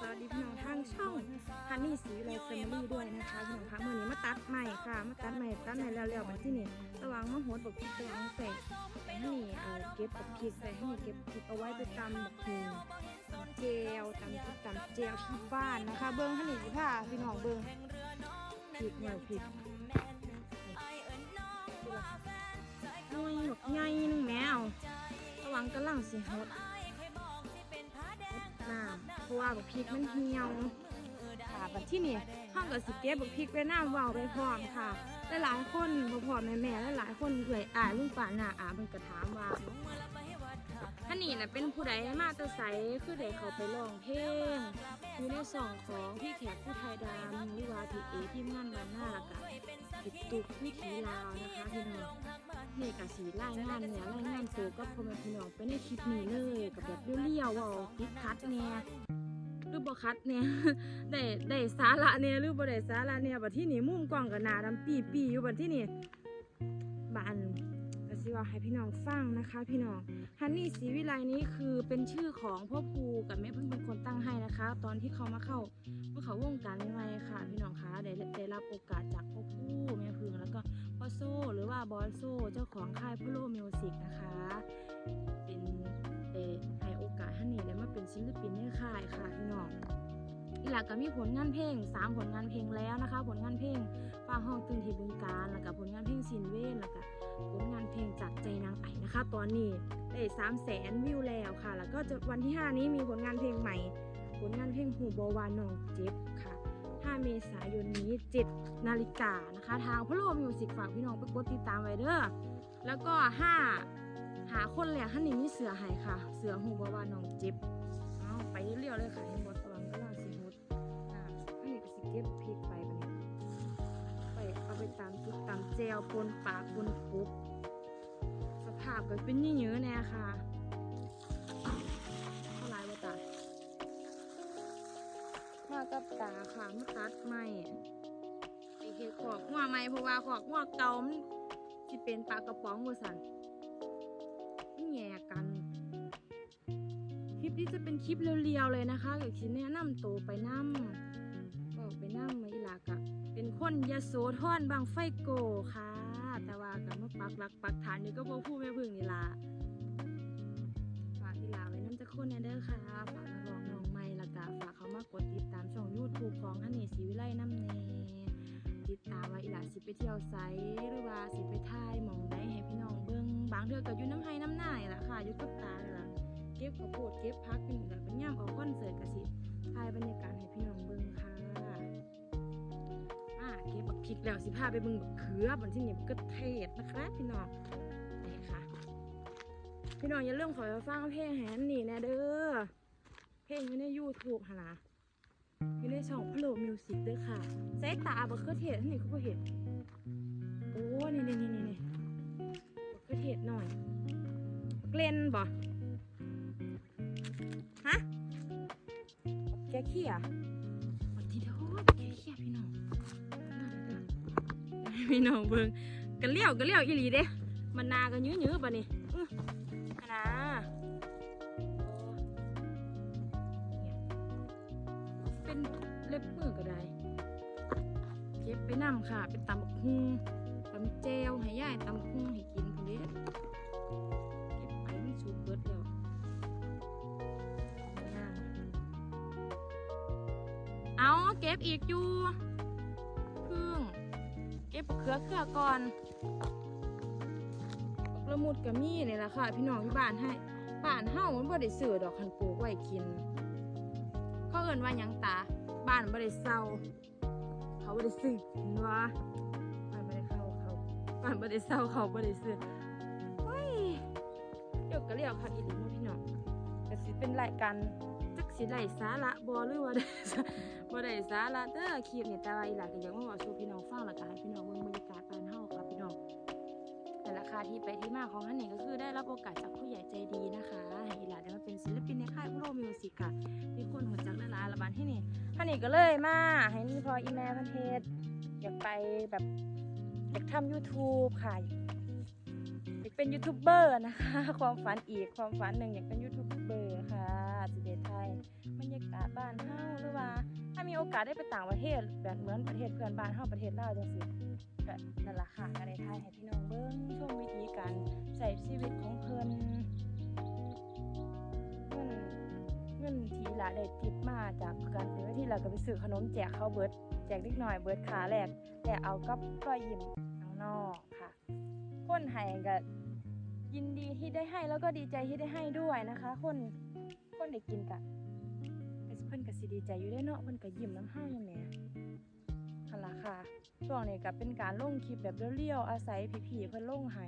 สวัสดีพี่น้องทางช่องฮันนี่สีไลฟ์แฟมิลี่ด้วยนะคะพี่น้องคะเมื่อนี้มาตัดใหม่ค่ะมาตัดใหม่ตัดใหม่แล้วๆมาที่นี่ระหวังมะโหดบอกพริกระหวังใส่ให้นี่เอาเก็บกับพริกใส่ให้นี่เก็บพริกเอาไว้ไปตำบักหูเจลตำพริกตำเจลที่บ้านนะคะ เบิ้งฮันนี่สิผ้าพี่น้องเบิ้งพริกหน่อยพริกน้อยหนกใหญ่นึงแมวระวังกำลังสิฮดน้ำเพ ราะว่าบักพริกมันเหี่ยวค่ะบัดที่นี่ห้องกับสิเก็บบักพริกไปน้ำว่าวไปพร้อมค่ะหลายๆคนพ่อพ่อแม่แม่หลายๆคนเอื่อยอายลุงป่าหน้าอาเพิ่นกระถามว่า ท่านนี่นะเป็นผู้ใดมาแตะไสคือได้เขาไปร้องเพลงอยู่ในสองของพี่แขกผู้ไทยดำหรือว่าพี่เอทีมงานบานหน้าล้วก็พี่ตุกวิถีลาวนะคะพี่น้องนี่ก็สีรายงานเนี่ยรายงานตัวกับพ่อม่พี่น้องไปในคลิปนี้เลยกับแบบเรียวๆว่าติดคัดเนี่ยหรือบ่คัดเนี่ยได้ได้สาระเนี่ยหรือบ่ได้สาระเนี่ยบัดที่นี่มุมกล้องก็หน้าดำปีปีอยู่บัดที่นี่บ้าน ว่าให้พี่น้องฟังนะคะ พี่น้องฮันนี่ศรีวิไลนี้คือเป็นชื่อของพ่อภูกับแม่พึ่งเป็นคนตั้งให้นะคะ ตอนที่เขามาเข้าเมื่อเขาวงการใหม่ๆค่ะ พี่น้องคะได้ได้รับโอกาสจากพ่อภูแม่พึ่งแล้วก็พ่อโซ่หรือว่าบอสโซ่เจ้าของค่ายพโลมิวสิกนะคะ เป็นเออให้โอกาสฮันนี่ได้มาเป็นศิลปินในค่ายค่ะพี่น้องอีหลักก็มีผลงานเพลงสามผลงานเพลงแล้วนะคะ ผลงานเพลงฟ้าห้องตื่นที่บึงการแล้วก็ผลงานเพลงสินเวนแล้วก็ ผลงานเพลงจากใจนางไอนะคะ ตอนนี้ได้สามแสนวิวแล้วค่ะ แล้วก็จะวันที่ 5 นี้มีผลงานเพลงใหม่ ผลงานเพลงหูบวานนองเจ็บค่ะ 5 เมษายนนี้ 7 นาฬิกานะคะ ทางพระโลมิวสิกฝากพี่น้องไปกดติดตามไว้เด้อแล้วก็ 5 หาคนแหลกท่านนี้มีเสือหายค่ะ เสือหูบวานองเจ็บเอาไปเรียวเลยค่ะเห็นบอตอนก็ล่าสีฮุดอ่าอันนี้ก็สิเก็บพริกไปบัดไปาไปตามจุดตามแจวปนปากปนปุกสภาพก็เป็นยี่เยอะแน่ค่ะเท่าไรวะตามากับตาค่ะมาตัดใหม่ไอเฮ็ดขอกหัวใหม่เพราะว่าขอกหัวเก่ามันสิเป็นปลากระป๋องว่าสั่นแง่กันคลิปนี้จะเป็นคลิปเรียวๆเลยนะคะกับชิ้นแนะนำโตไปนั่มก็ไปนั่มมาอีลากะ เป็นคนยโสธรบางไฟโกค่ะ แต่ว่ากับมาปักหลักปักฐานอยู่ก็บ่พูดแม่พึ่งนี่ละฝากอีลาไว้น้ำจะคนแน่เด้อค่ะ ฝากนักร้องน้องใหม่ละกะฝากเขามากดติดตามช่อง YouTube ของฮันนี่ศรีวิไลน้ำเนติดตามว่าอีหลาสิไปเที่ยวไซหรือว่าสิไปถ่ายมองได้ให้พี่น้องเบิ่งบางเทื่อก็อยู่น้ำไห้น้ำหน้านี่แหละค่ะยู่กับตาละเก็บข้าวโพดเก็บพักเป็นอีกแล้วเป็นย่ำออกคอนเสิร์ตกะสิถ่ายบรรยากาศให้พี่น้องเบิ่งค่ะ เก็บบักพริกแล้วสิพาไปเบิ่งบักเขือบันที่นี่ก็เทศนะคะพี่น้องนี่ค่ะ พี่น้องอย่าลืมขอไปฟังเพลงแฮนนี่นะเด้อเพลงอยู่ใน YouTube หั่นะอยู่ในช่องพโลมิวสิกด้อค่ะสายตาบักเขือเทศนนี่คือบ่เห็นโอ้นี่นี่นี่นี่นี่บักเขือเทศหน่อยเกลนบ่ฮะแกเขี้ยบักทีเดียวแกเขี้ยพี่น้อง พี่น้องเบิ่งกันเลี้ยวกันเลี้ยวอีหลีเด้มันนากันยื้อๆบ่นี่อื้ออันะเนี่ยเป็นเล็บมือก็ได้เก็บไปนำค่ะ เป็นตำบักฮุงตำแจวให้ยายตำบักฮุงให้กินคนเด้เก็บไปมันสูบเบิดแล้วย่างเอาเก็บอีกอยู่ เขือเขือก่อนกละมุดกับมี่นี่แหละค่ะ พี่น้องที่บ้านให้บ้านเฮ้ามันบ่ได้ซื้อดอกคันปลูกไว้กิน เขาเอิ้นว่าหยังตาบ้านบ่ได้เซาเขาบ่ได้ซื้อเห็นว่าบ้านบ่ได้เข้าเขาบ้านบ่ได้เศร้าเขาบ่ได้ซื้อเฮ้ยเดี๋ยวก็เรียกค่ะอีหลีเนาพี่น้องก็สิเป็นรายการจักสิไร้สาระบ่หรือว่าได้บ่ได้สาระเด้อคลิปนี่แต่ว่าอีหลาก็อยากมาบอกสู่พี่น้องฟังแล้วก็ให้พี่น้อง แต่ราคาที่ไปที่มาของท่านนี่ก็คือได้รับโอกาสจากผู้ใหญ่ใจดีนะคะให้อีหลาได้มาเป็นศิลปินในค่ายพโลมิวสิกค่ะมีคนหัวจักหลาละบานที่นี่ท่านนี่ก็เลยมาให้นี่พออีแม่พันเทศอยากไปแบบอยากทำ YouTube ค่ะอยากเป็นยูทูบเบอร์นะคะ ความฝันอีกความฝันหนึ่งอยากเป็นยูทูบเบอร์ค่ะสิเดไทยบรรยากาศบ้านเฮา อกาสได้ไปต่างประเทศแบบเหมือนประเทศเพื่อนบ้านเฮาประเทศลาวจังซี่ก็นั่นล่ะค่ะก็ได้ถ่ายให้พี่น้องเบิ่งชมวิธีการใช้ชีวิตของเพิ่นเงินเงินทีละได้ติดมาจากการเป็นวิธีแล้วก็ไปซื้อขนมแจกเขาเบิดแจกเล็กน้อยเบิดขาแรกแต่เอากับรอยยิ้มข้างนอกค่ะ คนให้ก็ยินดีที่ได้ให้แล้วก็ดีใจที่ได้ให้ด้วยนะคะ คนคนได้กินกะเพิ่นก็ สิดีใจอยู่ได้เนาะเพิ่นก็ยิ้มน้ำเฮาอยู่แหมหั่นล่ะค่ะช่วงนี้ก็เป็นการลงคลิปแบบเรียวๆอาศัยพี่ๆเพิ่นลงให้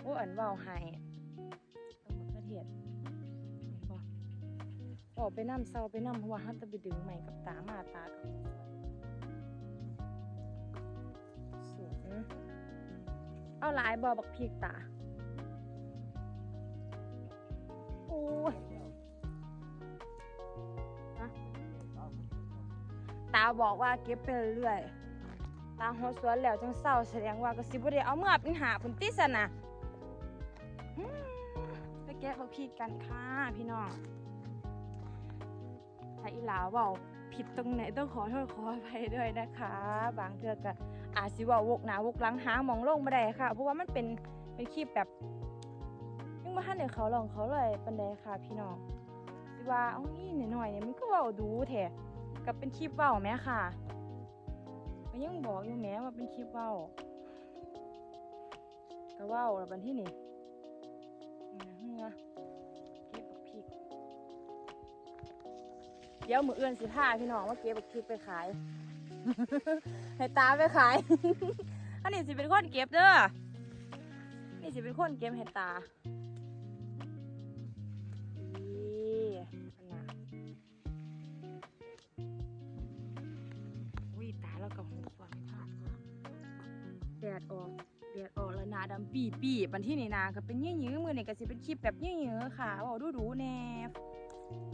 โอ้อันเว้าให้ต้องมะเขือเทศเบ่ออกไปน้ำเซาไปน้ำเพราะว่าเฮาจะไปดึงใหม่กับตามาตากับสวนเอาหลายบ่บักพริกตาโอ้ย ตาบอกว่าเก็บไปเรื่อยๆตาหัวสวนแล้วจังเศร้าแสดงว่าก็สิบ่ได้เอาเมื่อเป็นหาผลติสนะไปแกะบักพริกกันค่ะพี่น้องถ้าอีหลาเว่าผิดตรงไหนต้องขอโทษขออภัยด้วยนะคะ บางเทื่อก็อาจสิว่าวกหนาวกหลังหาหมองลงบ่ได้ค่ะ เพราะว่ามันเป็นเป็นคลิปแบบยังบ่ทันได้เขาลองเขาเลยปานใดค่ะ พี่น้องสิว่าเอานี่หน่อยๆเนี่ยมันก็ว้าดูแท้ กับเป็นคลิปเว้าแหม่ค่ะก็ยังบอกอยู่แหม้ว่าเป็นคลิปเว้าก็เว้าแล้วบัดที่นี่เฮือเก็บบักพริก เดี๋ยวมือเอื้อนสิพาพี่น้องว่าเก็บบักพริกไปขาย ให้ตาไปขาย อันนี้สิเป็นคนเก็บเด้อนี่สิเป็นคนเก็บให้ตา ปีปีบันที่นี่นาก็เป็นเยี่ยยื้อมือนี่ก็สิเป็นคลิปแบบเยี่ยยื้อค่ะบอกดูดูแน่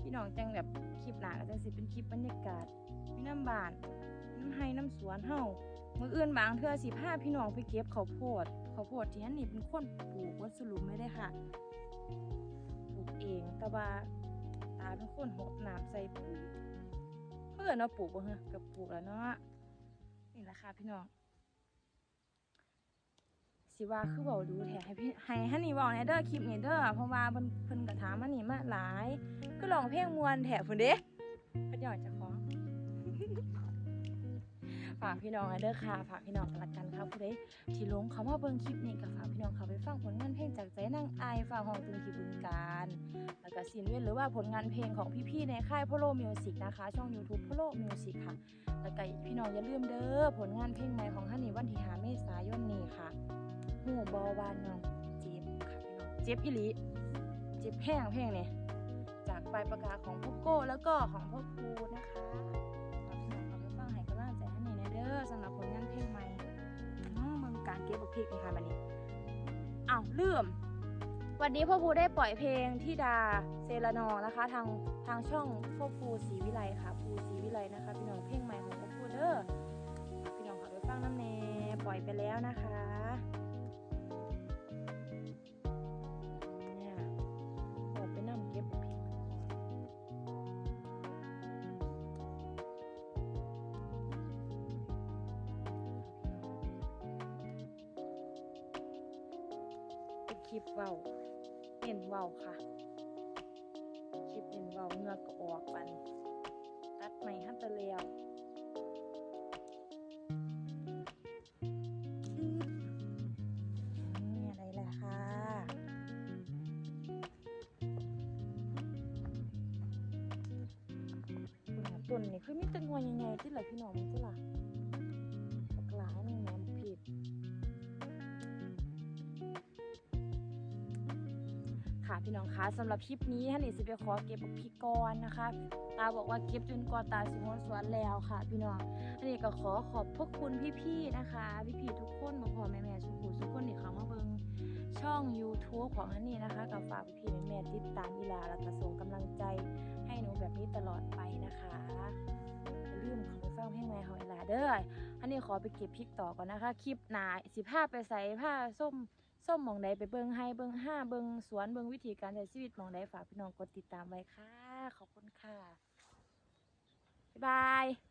พี่น้องจังแบบคลิปหนาก็จะสิเป็นคลิปบรรยากาศมีน้ำบานน้ำไห้น้ำสวนเฮามืออื่นบางเทื่อสิพาพี่น้องไปเก็บข้าวโพดข้าวโพดที่อันนี้เป็นคนปลูกวัสรุไม่ได้ค่ะปลูกเองแต่ว่าตาเป็นคนหดน้ำใส่ปุ๋ยเพื่อนเอาปลูกบ่ฮะกับปลูกแล้วเนาะนี่แหละค่ะพี่น้อง สิว่าคือเว้าดูแท้ให้พี่ให้ฮันนี่เว้าในเด้อคลิปนี้เด้อเพราะว่าเพิ่นเพิ่นก็ถามอันนี้มาหลายก็ลองเพลงมวนแถบพุ่นเด้เพิ่นอยากจะขอฝากพี่น้องไว้เด้อค่ะฝากพี่น้องกันละกันครับผู้ใดที่หลงเขามาเบิ่งคลิปนี้ก็ฝากพี่น้องเขาไปฟังผลงานเพลงจากใจนางอายฝากห้องตึงที่บึงการ แล้วก็ซีนเว้นหรือว่าผลงานเพลงของพี่ๆในค่ายพโลมิวสิกนะคะ ช่อง YouTube พโลมิวสิกค่ะ แล้วก็พี่น้องอย่าลืมเด้อผลงานเพลงใหม่ของฮันนี่วันที่5เมษายนนี้ค่ะ หูบอวานน้องเจ็บค่ะพี่น้องเจ็บอีหลีเจ็บแห้งเพลงเนี่ยจากปลายปากกาของพ่อโก้แล้วก็ของพ่อครูนะคะฝากพี่น้องเอาไปฟังให้กำลังใจให้นี่นะเด้อสำหรับผลงานเพลงใหม่อืมเมืองการเก็บบักพริกนี่ค่ะบัดนี้อ้าวลืมวันนี้พ่อครูได้ปล่อยเพลงที่ดาเซรานอนะคะ ทางทางช่องพ่อครูศรีวิไลค่ะครูศรีวิไลนะคะพี่น้องเพลงใหม่ของพ่อครูเด้อพี่น้องขาไปฟังน้ำเนปล่อยไปแล้วนะคะ คลิปเว้าเน้นเว้าค่ะ คลิปเน้นเว้าเงือก็ออกปันตัดใหม่ฮัตเตอร์เลียวนี่อะไรแหละค่ะต้นนี่คือมีแตังวยใหญ่ๆที่ไหลพี่น้องมันจะล่ะ ค่ะพี่น้องคะสำหรับคลิปนี้ท่านนี่สิไปขอเก็บบักพริกก่อนนะคะ ตาบอกว่าเก็บจนกว่าตาสิหมดสวนแล้วค่ะ พี่น้องอันนี้ก็ขอขอบพระคุณพี่ๆนะคะ พี่ๆทุกคนมาพอแม่ๆสุขุทุกคนที่เขามาเบิ่งช่อง YouTube ของฮันนี่นะคะกับฝากพี่แม่ติดตามอีลาแล้วก็ส่งกำลังใจให้หนูแบบนี้ตลอดไปนะคะอย่าลืมเขาไปฟังเพลงใหม่ของอีลาเด้ออันนี้ขอไปเก็บพริกต่อก่อนนะคะ คลิปหนาสิผ้าไปใส่ผ้าส้ม ส้มหมองใดไปเบิงให้เบิงห้าเบิงสวนเบิงวิธีการใช้ชีวิตหมองใดฝากพี่น้องกดติดตามไว้ค่ะ ขอบคุณค่ะ บ๊ายบาย